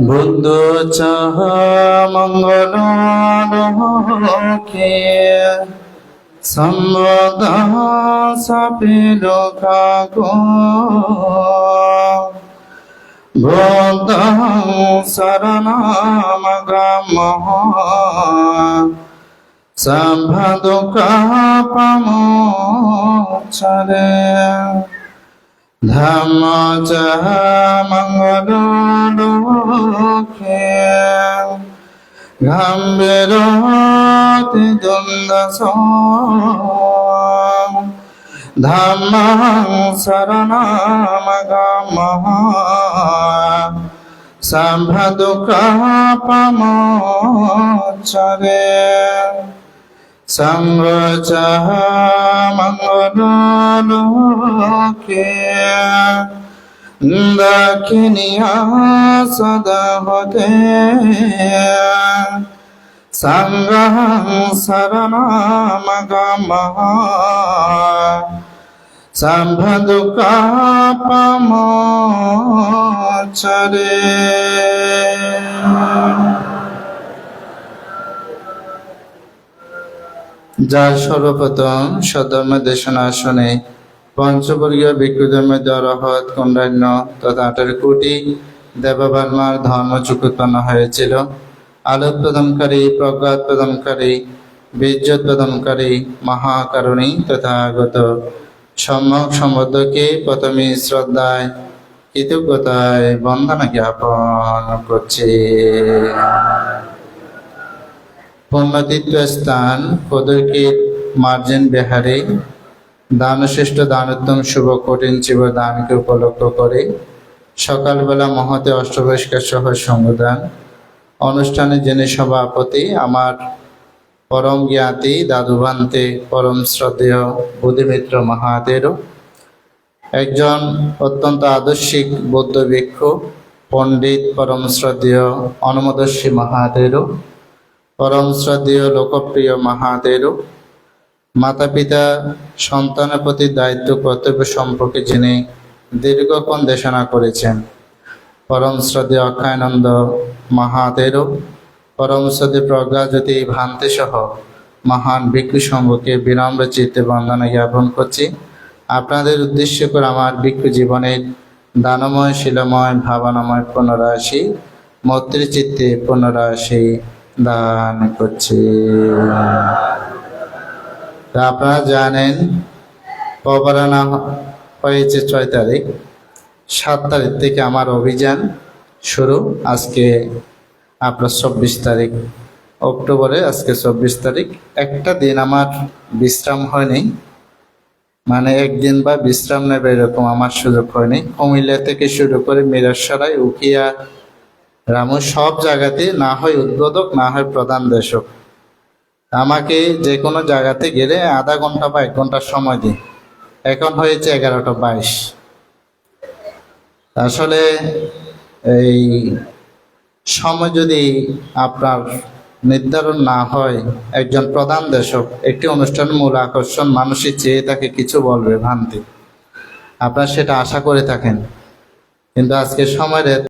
বুদ্ধ চাহ মঙ্গল লোকে সম্বদ সাপিল কাকো বুদ্ধ শরণামগম সম্ভদুকাপমোচরে ধম্ম চ মঙ্গল লোকে গম্ভীরতি দুন্দস ধম্ম শরণামগম সম্ভদুকাপমোচরে সঙ্গচ মঙ্গলোকে দক্ষিণিয়া সদা হতে সঙ্গ শরণামগম যার সর্বপ্রথম সদর্ম দেশনা পঞ্চবর্গীয় ভিক্ষুধর্মের অরহত কন্ডান্য তথা আঠারো কোটি দেববর্মার ধর্মচুক উৎপন্ন হয়েছিল। আলোক প্রদানকারী প্রজ্ঞাত প্রদানকারী বীর্যত প্রদানকারী মহাকারণী তথা আগত সম্যক সম্বদ্ধকে প্রথমে শ্রদ্ধায়, কৃতজ্ঞতায় বন্দনা জ্ঞাপন করছে। পুণ্যতীর্থ স্থান কদরকীর মার্জেন বিহারে দানশ্রেষ্ঠ দানোত্তম শুভ কঠিন শিব দানকে উপলক্ষ করে। সকালবেলা মহতে অষ্টবয়স্কার সহ সঙ্গদান অনুষ্ঠানে জেনে সভাপতি, আমার পরম জ্ঞাতি, দাদুভান্তে, পরম শ্রদ্ধেয় বুদ্ধিমিত্র মহাদেরও একজন অত্যন্ত আদর্শিক বৌদ্ধ ভিক্ষু, পণ্ডিত, পরম শ্রদ্ধেয় অনুমদর্শী মহাদেরও পরম শ্রদ্ধেয় লোকপ্রিয় মহাদেরও মাতা পিতা সন্তানের প্রতি দায়িত্ব, কর্তব্য সম্পর্কে যিনি দীর্ঘক্ষণ দেশনা করেছেন। পরম শ্রদ্ধেয় অক্ষয়ানন্দ মহাদেরও পরম শ্রদ্ধে প্রজ্ঞাজ্যোতি ভান্তে সহ মহান ভিক্ষু সংঘকে বিনম্র চিত্তে বন্দনা জ্ঞাপন করছি। আপনাদের উদ্দেশ্য করে আমার ভিক্ষু জীবনের দানময়, শিলময়, ভাবনাময় পুনরাশি, মৈত্রী চিত্তে পুনরাশি দান করছি। আপনারা জানেন, পবরানা হয়েছে ছয় তারিখ। সাত তারিখ থেকে আমার অভিযান শুরু। আজকে আপনার চব্বিশ তারিখ, অক্টোবরে আজকে চব্বিশ তারিখ। একটা দিন আমার বিশ্রাম হয়নি। মানে একদিন বা বিশ্রাম নেবে এরকম আমার সুযোগ হয়নি। কুমিল্লা থেকে শুরু করে মিরাসরাই উকিয়া রামু সব জায়গাতে না হয় উদ্বোধক, না হয় প্রধান দেশক। আমাকে যে কোনো জায়গাতে গেলে আধা ঘণ্টা বা এক ঘণ্টার সময় দিই। এখন হয়েছে এগারোটা বাইশ। আসলে এই সময় যদি আপনার নির্ধারণ না হয়, একজন প্রধান দেশক, একটি অনুষ্ঠানের মূল আকর্ষণ মানুষই চেয়ে তাকে কিছু বলবে, ভ্রান্তি। আপনার সেটা আশা করে থাকেন। কিন্তু আজকে সময়ের